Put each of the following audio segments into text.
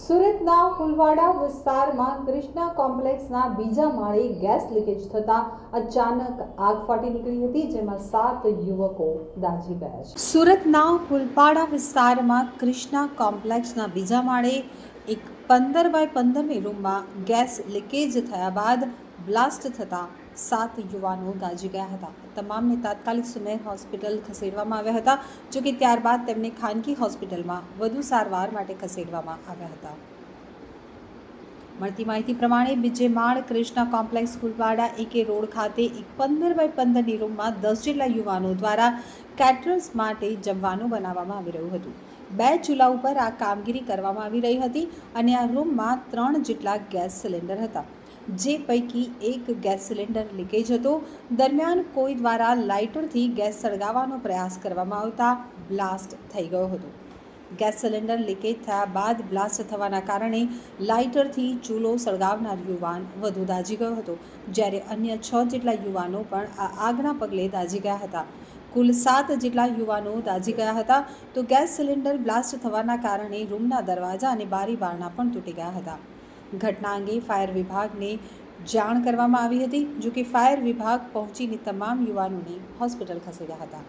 સુરતના ફુલવાડા વિસ્તારમાં કૃષ્ણા કોમ્પ્લેક્સના બીજા માળે ગેસ લીકેજ થતાં અચાનક આગ ફાટી નીકળી હતી, જેમાં સાત યુવકો દાઝી ગયા છે. સુરતના ફુલપાડા વિસ્તારમાં કૃષ્ણા કોમ્પ્લેક્સના બીજા માળે એક પંદર બાય પંદરની રૂમમાં ગેસ લીકેજ થયા બાદ બ્લાસ્ટ થતાં સાત યુવાનો ગાજી ગયા હતા. તમામને તાત્કાલિક સુમેર હોસ્પિટલ ખસેડવામાં આવ્યા હતા, જો કે ત્યારબાદ તેમને ખાનગી હોસ્પિટલમાં વધુ સારવાર માટે ખસેડવામાં આવ્યા હતા. મળતી માહિતી પ્રમાણે બીજે માળ કૃષ્ણા કોમ્પ્લેક્સ ફૂલવાડા એકે રોડ ખાતે એક પંદર બાય પંદરની રૂમમાં દસ જેટલા યુવાનો દ્વારા કેટરર્સ માટે જમવાનું બનાવવામાં આવી રહ્યું હતું. બે ચૂલા ઉપર આ કામગીરી કરવામાં આવી રહી હતી અને આ રૂમમાં ત્રણ જેટલા ગેસ સિલિન્ડર હતા. જે પૈકી એક ગેસ સિલિન્ડર લીકેજ હતો. દરમિયાન કોઈ દ્વારા લાઇટરથી ગેસ સળગાવવાનો પ્રયાસ કરવામાં આવતા બ્લાસ્ટ થઈ ગયો હતો. ગેસ સિલિન્ડર લીકેજ થયા બાદ બ્લાસ્ટ થવાના કારણે લાઇટરથી ચૂલો સળગાવનાર યુવાન વધુ દાઝી ગયો હતો, જ્યારે અન્ય છ જેટલા યુવાનો પણ આ આગના પગલે દાઝી ગયા હતા. કુલ સાત જેટલા યુવાનો દાઝી ગયા હતા, તો ગેસ સિલિન્ડર બ્લાસ્ટ થવાના કારણે રૂમના દરવાજા અને બારી બારણા પણ તૂટી ગયા હતા. ઘટના અંગે ફાયર વિભાગને જાણ કરવામાં આવી હતી, જો કે ફાયર વિભાગ પહોંચીને તમામ યુવાનોને હોસ્પિટલ ખસેડ્યા હતા.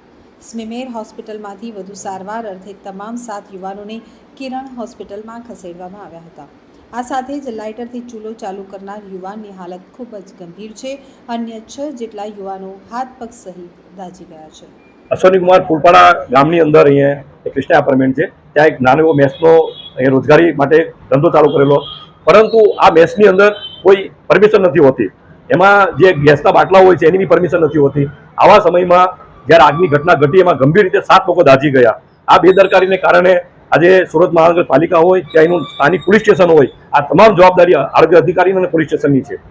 સ્મિમેર હોસ્પિટલમાંથી વધુ સારવાર અર્થે તમામ સાત યુવાનોને કિરણ હોસ્પિટલમાં ખસેડવામાં આવ્યા હતા. આ સાથે જ લાઇટરથી ચૂલો ચાલુ કરનાર યુવાનની હાલત ખૂબ જ ગંભીર છે. અન્ય છ જેટલા યુવાનો હાથ પગ સહિત દાઝી ગયા છે. અશ્વની કુમાર ફૂલપાડા ગામની અંદર અહીંયા કૃષ્ણા એપાર્ટમેન્ટ છે. ત્યાં એક નાનો એવો મેસનો રોજગારી માટે ધંધો ચાલુ કરેલો. પરંતુ આ મેસની અંદર કોઈ પરમિશન નથી હોતી. એમાં જે ગેસના બાટલા હોય છે, એની બી પરમિશન નથી હોતી. આવા સમયમાં જ્યારે આગની ઘટના ઘટી, એમાં ગંભીર રીતે સાત લોકો દાઝી ગયા. આ બેદરકારીને કારણે આજે સુરત મહાનગરપાલિકા હોય કે અહીંનું સ્થાનિક પોલીસ સ્ટેશન હોય, આ તમામ જવાબદારી આરોગ્ય અધિકારી અને પોલીસ સ્ટેશનની છે.